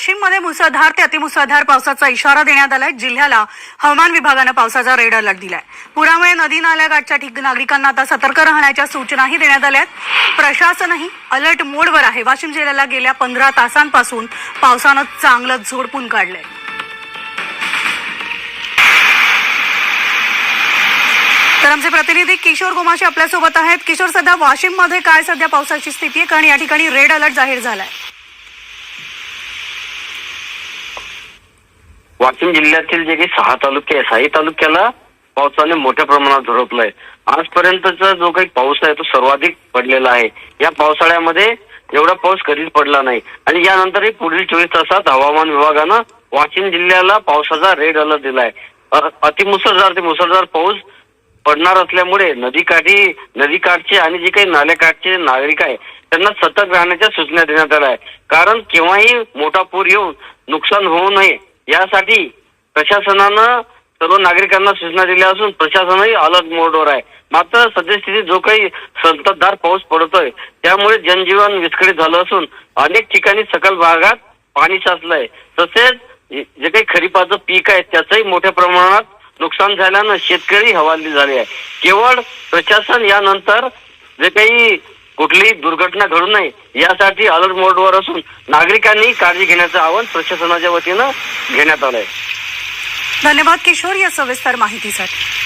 वाशिममध्ये मुसळधार ते अतिमुसळधार पावसाचा इशारा देण्यात आलाय. जिल्ह्याला हवामान विभागानं पावसाचा रेड अलर्ट दिलाय. पुरामुळे नदी नाल्याकाठच्या ठिक नागरिकांना आता सतर्क राहण्याच्या सूचनाही देण्यात आल्या आहेत प्रशासनही अलर्ट मोडवर आहे. वाशिम जिल्ह्याला गेल्या पंधरा तासांपासून पावसानं चांगलं झोडपून काढलंय. तर आमचे प्रतिनिधी किशोर गोमाशी आपल्यासोबत आहेत. किशोर सध्या वाशिममध्ये काय सध्या पावसाची स्थिती आहे? कारण या ठिकाणी रेड अलर्ट जाहीर झालाय. वाशिम जिल्ह्यातील जे काही सहा तालुके आहे सहाही तालुक्याला पावसाने मोठ्या प्रमाणात झोडपलाय. आजपर्यंतचा जो काही पाऊस आहे तो सर्वाधिक पडलेला आहे. या पावसाळ्यामध्ये एवढा पाऊस कधीच पडला नाही. आणि यानंतरही पुढील चोवीस तासात हवामान विभागानं वाशिम जिल्ह्याला पावसाचा रेड अलर्ट दिलाय. अ- अतिमुसळधार ते मुसळधार पाऊस पडणार असल्यामुळे नदीकाठी नदीकाठचे आणि जे काही नाल्याकाठचे नागरिक आहे त्यांना सतर्क राहण्याच्या सूचना देण्यात आल्या आहे कारण केव्हाही मोठा पूर येऊन नुकसान होऊ नये यासाठी प्रशासनानं सर्व नागरिकांना सूचना दिल्या असून प्रशासनही अलर्ट मोडवर आहे. मात्र सद्यस्थितीत जो काही संततधार पाऊस पडतोय त्यामुळे जनजीवन विस्कळीत झालं असून अनेक ठिकाणी सकल भागात पाणी साचलंय. तसेच जे काही खरीपाचं पीक आहे त्याचंही मोठ्या प्रमाणात नुकसान झाल्यानं शेतकरी हवाली झाले आहे. केवळ प्रशासन यानंतर जे काही कुठलीही दुर्घटना घडू नये. यासाठी अलर्ट मोडवर असून नागरिकांनी काळजी घेण्याचं आवाहन प्रशासनाच्या वतीनं घेण्यात आलंय. धन्यवाद किशोर या सविस्तर माहितीसाठी.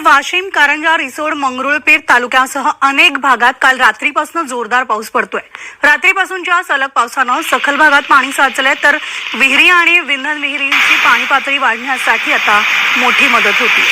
वाशिम कारंजा रिसोड मंगरुळपीर तालुक्यासह अनेक भागात काल रात्रीपासून जोरदार पाऊस पडतोय. रात्रीपासूनच्या सलग पावसानं सखल भागात पाणी साचलंय तर विहिरी आणि विंधन विहिरींची पाणी पातळी वाढण्यासाठी आता मोठी मदत होती